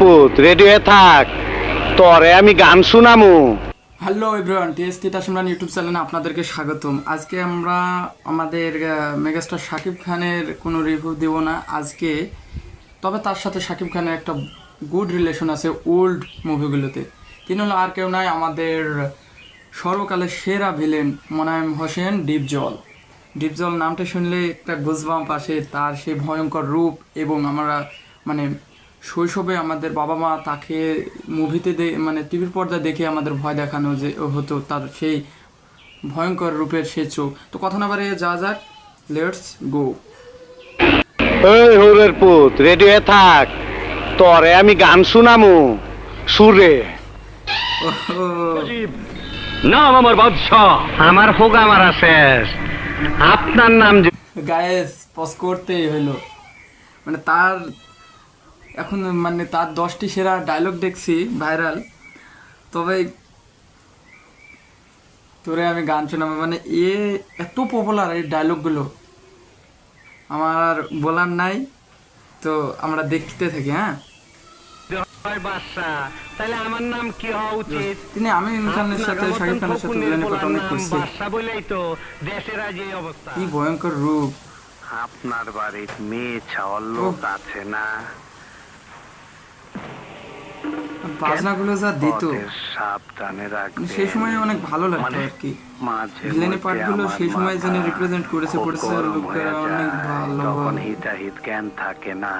পুত রেডি হয়ে থাক। তরে আমি গান শুনামু। Hello everyone TST Tasimran YouTube চ্যানেলে আপনাদেরকে স্বাগতম। আজকে আমরা আমাদের মেগাস্টার শাকিব খানের কোনো রিভিউ দেব না। আজকে, তবে তার সাথে শাকিব খানের একটা গুড রিলেশন আছে ওল্ড মুভিগুলোতে তিনি হলো আর কেউ নাই, আমাদের সর্বকালের সেরা ভিলেন মোনায়েম হোসেন ডিপজল। ডিপজল নামটা শুনলে একটা গুজবাম্প আসে, তার সেই ভয়ঙ্কর রূপ এবং আমরা মানে শৈশবে আমাদের বাবা মা তাকে মুভিতে মানে টিভির পর্দায় দেখে আমাদের ভয় দেখানো যে হতো তার সেই ভয়ঙ্কর রূপের সে চোখ। তো কথা না বাড়িয়ে যা যাক লেটস গো ওই হরের পুত রেডি হয়ে থাক। তরে আমি গান শুনামু। সুরে নাম আমার বাদশাহ। আমার হোগা মারা শেষ। আপনার নাম যে- গায়েস পজ করতেই হইল। মানে তার এখন মানে তার দশটি সেরা ডায়লগ দেখছি ভাইরাল তবে তোরে আমি গান শোনাবো। মানে এ এত পপুলার এই ডায়লগগুলো আমার আর বলার নাই তো আমরা দেখতে থাকি হ্যাঁ? তাহলে আমার নাম কি হওয়া উচিত? তিনি আমি খানের সাথে শাকিব খানের সাথে ভিলেনের কথা অনেক করছি বলেই তো দেশের আজ এই অবস্থা। কি ভয়ঙ্কর রূপ। আপনার বাড়ির মেয়ে ছাওয়ার লোক আছে না? বাজনাগুলো যা দিত সেই সময় অনেক ভালো লাগতো মানে আর কি। মধ্যে পার্টগুলো সেই সময় যিনি রিপ্রেজেন্ট করেছে করেছে লোকেরা অনেক ভালো হিতাহিত জ্ঞান থাকে না।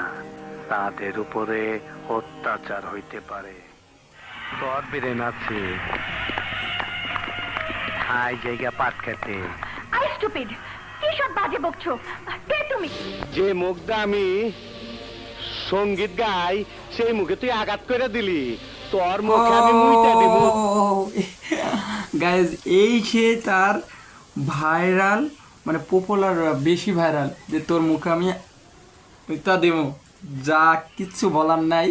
তাদের উপরে অত্যাচার হইতে পারে। তোর বিরেন আছে আই জায়গা পাট খেতে। আই স্টুপিড কি সব বাজে বকছো? কে তুমি? যে মুখটা আমি সংগীত গাই সেই মুখে তুই আঘাত করে দিলি। তোর মুখে আমি মুইটা দিব। গাইজ এই সে তার ভাইরাল মানে পপুলার বেশি ভাইরাল যে তোর মুখে আমি তা দেবো। যা কিচ্ছু বলার নাই।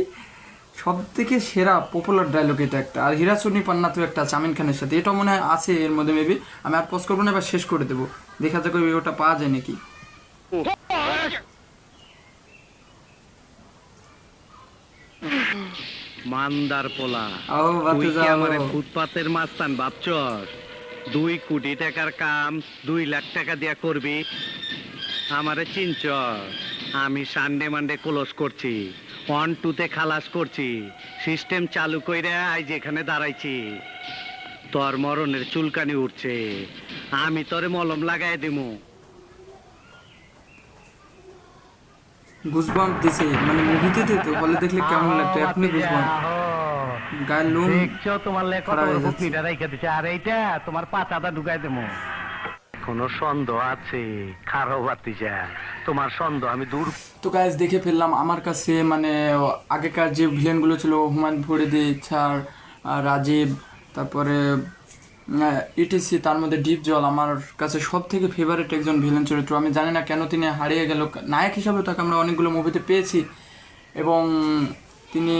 সব থেকে সেরা পপুলার ডায়লগ এটা একটা। আর হীরাচুনি পান্না তো একটা চামিন খানের সাথে। এটা মনে হয় আছে এর মধ্যে মেবি আমি আর পোস্ট করব না এবার শেষ করে দেবো। দেখা যাক ওই ওটা পাওয়া যায় নাকি। মান্দার পোলা। তুই কি আমারে ফুটপাতের মাস্তান ভাবছস? দুই কোটি টাকার কাম দুই লাখ টাকা দিয়া করবি আমারে চিনচ আমি সানডে মানডে ক্লোজ করছি ওয়ান টুতে খালাস করছি সিস্টেম চালু কইরা আই যেখানে দাঁড়াইছি। তোর মরণের চুলকানি উঠছে আমি তোরে মলম লাগাই দিমু। গুজবাম্প দিছে মানে মুভিতে তো হলে দেখলে কেমন লাগতো? এখনই গায়ের লোম দেখছ তোমার লেখা খারাপ। কুকনিটা রেখে দিচ্ছে আর এইটা তোমার পাতাটা ঢুকাই দেবো। কোনো সন্দেহ আছে খারো বাতিজা তোমার সন্দেহ আমি দূর তো গাইজ দেখে ফেললাম আমার কাছে মানে আগেকার যে ভিলেনগুলো ছিল হুমায়ুন ফরিদি ছাড় রাজীব তারপরে ইটিসি তার মধ্যে ডিপ জল আমার কাছে সব থেকে ফেভারিট একজন ভিলেন চরিত্র। আমি জানি না কেন তিনি হারিয়ে গেল। নায়ক হিসাবে তাকে আমরা অনেকগুলো মুভিতে পেয়েছি। এবং তিনি,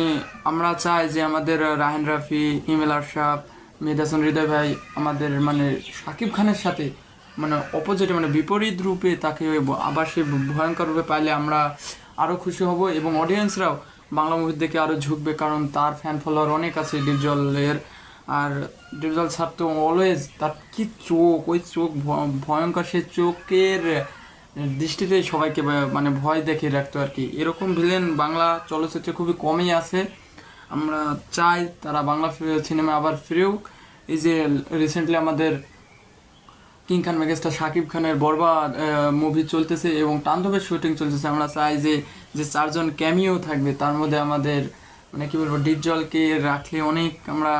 আমরা চাই যে আমাদের রাহেন রাফি হিমেল আরশাফ মেহদাসন হৃদয় ভাই আমাদের মানে শাকিব খানের সাথে মানে অপোজিটে মানে বিপরীত রূপে তাকে আবার সে ভয়ঙ্কর রূপে পাইলে আমরা আরও খুশি হব এবং অডিয়েন্সরাও বাংলা মুভি দেখে আরও ঝুঁকবে, কারণ তার ফ্যান ফলোয়ার অনেক আছে ডিপজলের আর ডিপজল স্যার তো অলওয়েজ তার কি চোখ, ওই চোখ ভয়ঙ্কর সে চোখের দৃষ্টিতে সবাইকে মানে ভয় দেখে রাখতো আর কি। এরকম ভিলেন বাংলা চলচ্চিত্রে খুবই কমই আছে। আমরা চাই তারা বাংলা সিনেমা আবার ফিরেও। এই যে রিসেন্টলি আমাদের কিং খান মেগাস্টার শাকিব খানের বরবাদ মুভি চলতেছে এবং তাণ্ডবের শুটিং চলতেছে। আমরা চাই যে যে চারজন ক্যামিও থাকবে, তার মধ্যে আমাদের মানে কী বলব, ডিপজলকে রাখলে অনেক আমরা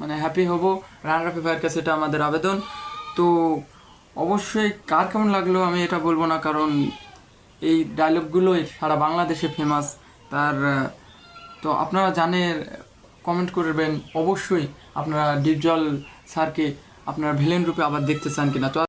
মানে হ্যাপি হব। রানার অফ ভাইয়ের কাছে এটা আমাদের আবেদন। তো অবশ্যই কার কেমন লাগল আমি এটা বলব না, কারণ এই ডায়লগগুলোই সারা বাংলাদেশে ফেমাস তার, তো আপনারা জানেন কমেন্ট করবেন। অবশ্যই আপনারা ডিপজল স্যারকে আপনারা ভিলেন রূপে আবার দেখতে চান কিনা। তো